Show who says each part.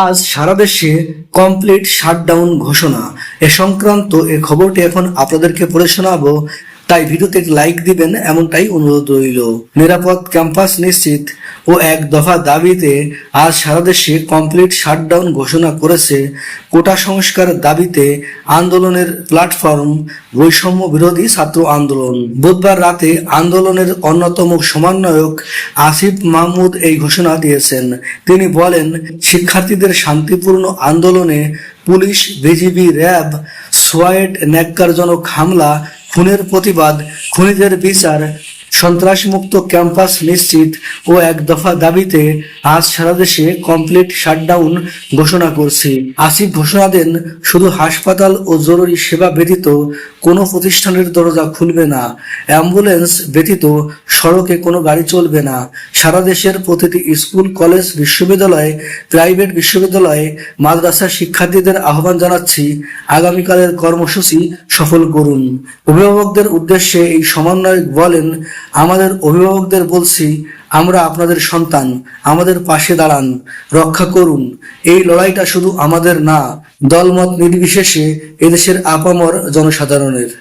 Speaker 1: আজ সারা দেশে complete shutdown ঘোষণা। এ সংক্রান্ত এ খবরটি এখন আপনাদেরকে পড়ে শোনাবো। তাই ভিডিওতে লাইক দিবেন, এমনটাই অনুরোধ রইল। নিরাপদ ক্যাম্পাস নিশ্চিত। ও এক দফা দাবিতে আজ সারা দেশে কমপ্লিট শাটডাউন ঘোষণা করেছে। কোটা সংস্কার দাবিতে আন্দোলনের প্ল্যাটফর্ম বৈষম্য বিরোধী ছাত্র আন্দোলন। বুধবার রাতে আন্দোলনের অন্যতম সমন্বয়ক আসিফ মাহমুদ এই ঘোষণা দিয়েছেন। তিনি বলেন, শিক্ষার্থীদের শান্তিপূর্ণ আন্দোলনে পুলিশ, বিজিবি, র্যাব সোয়াইট ন্যাক্কারজনক হামলা, খুনের প্রতিবাদ, খুনিদের বিচার সন্ত্রাসমুক্ত ক্যাম্পাস নিশ্চিত ও এক দফা দাবিতে আজ সারা দেশে কমপ্লিট শাটডাউন ঘোষণা করছি। আসিফ ঘোষণা দেন, শুধু হাসপাতাল ও জরুরি সেবা ব্যতীত কোনো প্রতিষ্ঠানের দরজা খুলবে না। অ্যাম্বুলেন্স ব্যতীত সড়কে কোনো গাড়ি চলবে না। সারা দেশের প্রতিটি স্কুল, কলেজ, বিশ্ববিদ্যালয়, প্রাইভেট বিশ্ববিদ্যালয়ে, মাদ্রাসা শিক্ষার্থীদের আহ্বান জানাচ্ছি, আগামীকালের কর্মসূচি সফল করুন। অভিভাবকদের উদ্দেশ্যে এই সমন্বয় বলেন আমাদের অভিভাবকদের বলছি, আমরা আপনাদের সন্তান, আমাদের পাশে দাঁড়ান, রক্ষা করুন। এই লড়াইটা শুধু আমাদের না, দলমত নির্বিশেষে এদেশের আপামর জনসাধারণের।